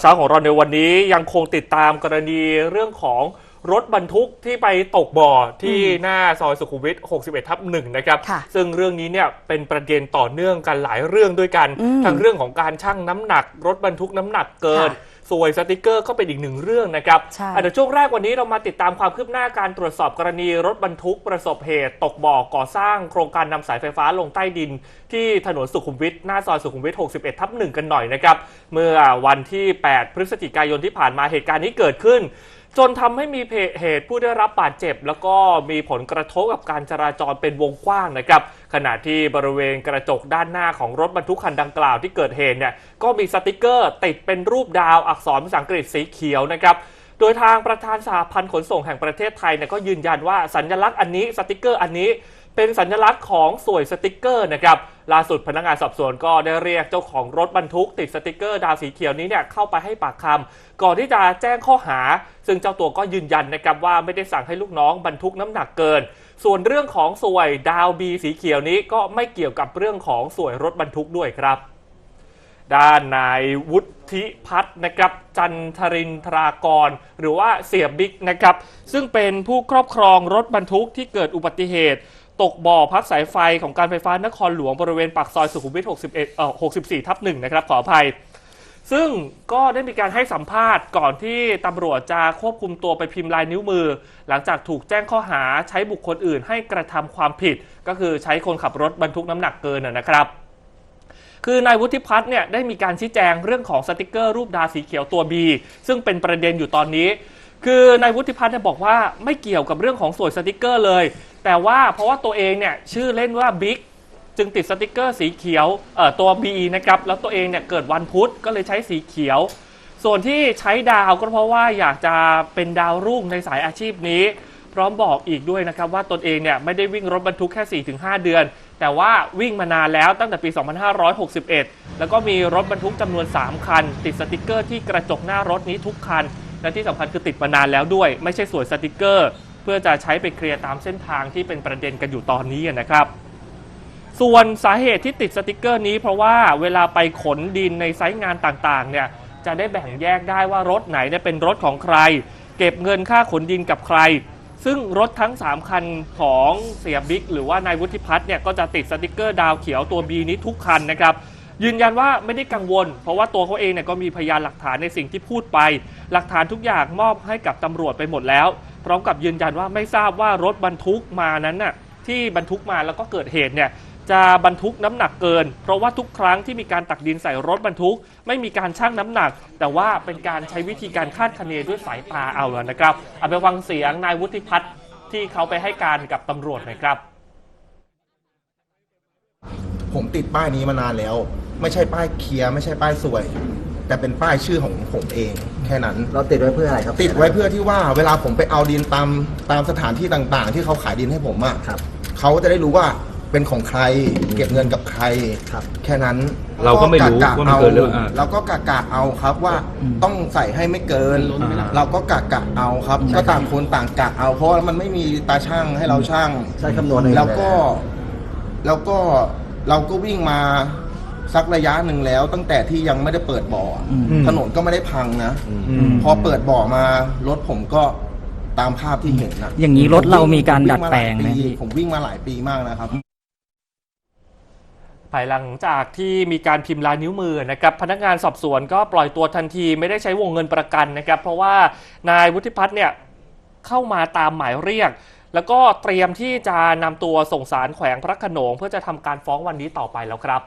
เช้าของเราในวันนี้ยังคงติดตามกรณีเรื่องของรถบรรทุกที่ไปตกบ่อที่หน้าซอยสุขุมวิท 61 ทับหนึ่งนะครับค่ะซึ่งเรื่องนี้เนี่ยเป็นประเด็นต่อเนื่องกันหลายเรื่องด้วยกันอืมทั้งเรื่องของการชั่งน้ำหนัก รถบรรทุกน้ำหนักเกินค่ะ สวยสติกเกอร์ก็เป็นอีกหนึ่งเรื่องนะครับใช่ อะเดี๋ยวช่วงแรกวันนี้เรามาติดตามความคืบหน้าการตรวจสอบกรณีรถบรรทุกประสบเหตุ ตกบ่อก่อสร้างโครงการนำสายไฟฟ้าลงใต้ดิน ที่ถนนสุขุมวิทหน้าซอยสุขุมวิท 61 ทับหนึ่งกันหน่อยนะครับ เมื่อวันที่ 8 พฤศจิกายนที่ผ่านมาเหตุการณ์นี้เกิดขึ้น จนทำให้มีเหตุผู้ได้รับบาดเจ็บ แล้วก็มีผลกระทบกับการจราจรเป็นวงกว้างนะครับ ขณะที่บริเวณกระจกด้านหน้าของรถบรรทุกคันดังกล่าวที่เกิดเหตุเนี่ยก็มีสติกเกอร์ติดเป็นรูปดาวอักษรภาษาอังกฤษสีเขียวนะครับโดยทางประธานสาพันธ์ขนส่งแห่งประเทศไทยเนี่ยก็ยืนยันว่าสัญลักษณ์อันนี้สติกเกอร์อันนี้ เป็นสัญลักษณ์ของสวยสติกเกอร์นะครับล่าสุดพนักงานสอบสวนก็ได้เรียกเจ้าของรถบรรทุกติดสติกเกอร์ดาวสีเขียวนี้เนี่ยเข้าไปให้ปากคำก่อนที่จะแจ้งข้อหา ซึ่งเจ้าตัวก็ยืนยันนะครับว่าไม่ได้สั่งให้ลูกน้องบรรทุกน้ำหนักเกิน ส่วนเรื่องของสวยดาวบีสีเขียวนี้ก็ไม่เกี่ยวกับเรื่องของสวยรถบรรทุกด้วยครับด้านนายวุฒิพัฒน์นะครับจันทรินทรากร หรือว่าเสียบิ๊กนะครับ ซึ่งเป็นผู้ครอบครองรถบรรทุกที่เกิดอุบัติเหตุ ตกบ่อพักสายไฟของการไฟฟ้านครหลวงบริเวณปากซอยสุขุมวิท61เอ่อ64 ทับ1นะครับขออภัย ซึ่งก็ได้มีการให้สัมภาษณ์ก่อนที่ตำรวจจะควบคุมตัวไปพิมพ์ลายนิ้วมือ หลังจากถูกแจ้งข้อหาใช้บุคคลอื่นให้กระทำความผิด ก็คือใช้คนขับรถบรรทุกน้ำหนักเกินนะครับคือนายวุฒิพัฒน์เนี่ยได้มีการชี้แจงเรื่องของสติกเกอร์รูปดาสีเขียวตัว B ซึ่งเป็นประเด็นอยู่ตอนนี้ คือนายวุฒิพัฒน์เนี่ยบอกว่าไม่เกี่ยวกับเรื่องของสวยสติกเกอร์เลย แต่ว่าเพราะว่าตัวเองเนี่ยชื่อเล่นว่าบิ๊กจึงติดสติกเกอร์สีเขียวเอ่อตัว B นะครับแล้วตัวเองเนี่ยเกิดวันพุธก็เลยใช้สีเขียว ส่วนที่ใช้ดาวก็เพราะว่าอยากจะเป็นดาวรุ่งในสายอาชีพนี้ พร้อมบอกอีกด้วยนะครับว่าตนเองเนี่ยไม่ได้วิ่งรถบรรทุกแค่ 4-5 เดือน แต่ว่าวิ่งมานานแล้วตั้งแต่ปี 2561 แล้วก็มีรถบรรทุกจำนวน 3 คัน ติดสติกเกอร์ที่กระจกหน้ารถนี้ทุกคัน และที่สำคัญคือติดมานานแล้วด้วย ไม่ใช่สวยสติกเกอร์ เพื่อจะใช้ไปเคลียร์ตามเส้นทางที่เป็นประเด็นกันอยู่ตอนนี้นะครับส่วนสาเหตุที่ติดสติกเกอร์นี้เพราะว่าเวลาไปขนดินในไซต์งานต่างๆเนี่ยจะได้แบ่งแยกได้ว่ารถไหนเนี่ยเป็นรถของใคร เก็บเงินค่าขนดินกับใคร ซึ่งรถทั้ง 3 คันของเสียบิ๊กหรือว่านายวุฒิพัฒน์เนี่ยก็จะติดสติกเกอร์ดาวเขียวตัว B นี้ทุกคันนะครับ ยืนยันว่าไม่ได้กังวล เพราะว่าตัวเขาเองเนี่ยก็มีพยานหลักฐานในสิ่งที่พูดไป หลักฐานทุกอย่างมอบให้กับตำรวจไปหมดแล้ว พร้อมกับยืนยันว่าไม่ทราบว่ารถบรรทุกมานั้นน่ะที่บรรทุกมาแล้วก็เกิดเหตุเนี่ยจะบรรทุกน้ำหนักเกิน เพราะว่าทุกครั้งที่มีการตักดินใส่รถบรรทุก ไม่มีการชั่งน้ำหนัก แต่ว่าเป็นการใช้วิธีการคาดคะเนด้วยสายตาเอาแล้วนะครับเอาไปฟังเสียงนายวุฒิพัฒน์ที่เขาไปให้การกับตำรวจหน่อยครับ ผมติดป้ายนี้มานานแล้ว ไม่ใช่ป้ายเคลียร์ไม่ใช่ป้ายสวย แต่เป็นป้ายชื่อของผมเองแค่นั้น เราติดไว้เพื่ออะไรครับติดไว้เพื่อที่ว่าเวลาผมไปเอาดินตามตามสถานที่ต่างๆ ที่เขาขายดินให้ผมอะครับ เขาจะได้รู้ว่าเป็นของใครเก็บเงินกับใคร ครับ แค่นั้นเราก็ไม่รู้กะๆว่ามันเกินหรือเปล่าเราก็กะกะเอาครับว่าอืมต้องใส่ให้ไม่เกินเราก็กะกะเอาครับใช่ก็ต่างคนต่างกะเอาเพราะว่ามันไม่มีตาช่างให้เราช่าง ใช้คำนวณเองแล้วก็เยแล้วก็เราก็วิ่งมา สักระยะหนึ่งแล้ว ตั้งแต่ที่ยังไม่ได้เปิดบ่ออมถนนก็ไม่ได้พังนะ อืม พอเปิดบ่อมารถผมก็ตามภาพที่เห็นนะอย่างนี้รถเรามีการผวิ่ดัดแปลงไหมาายปีพี่ ผมวิ่งมาหลายปีมากนะครับ ภายหลังจากที่มีการพิมพ์ลายนิ้วมือนะครับพนักงานสอบสวนก็ปล่อยตัวทันทีไม่ได้ใช้วงเงินประกันนะครับ เพราะว่านายวุฒิพัฒน์เนี่ยเข้ามาตามหมายเรียก แล้วก็เตรียมที่จะนำตัวส่งสารแขวงพระโขนง เพื่อจะทำการฟ้องวันนี้ต่อไปแล้วครับ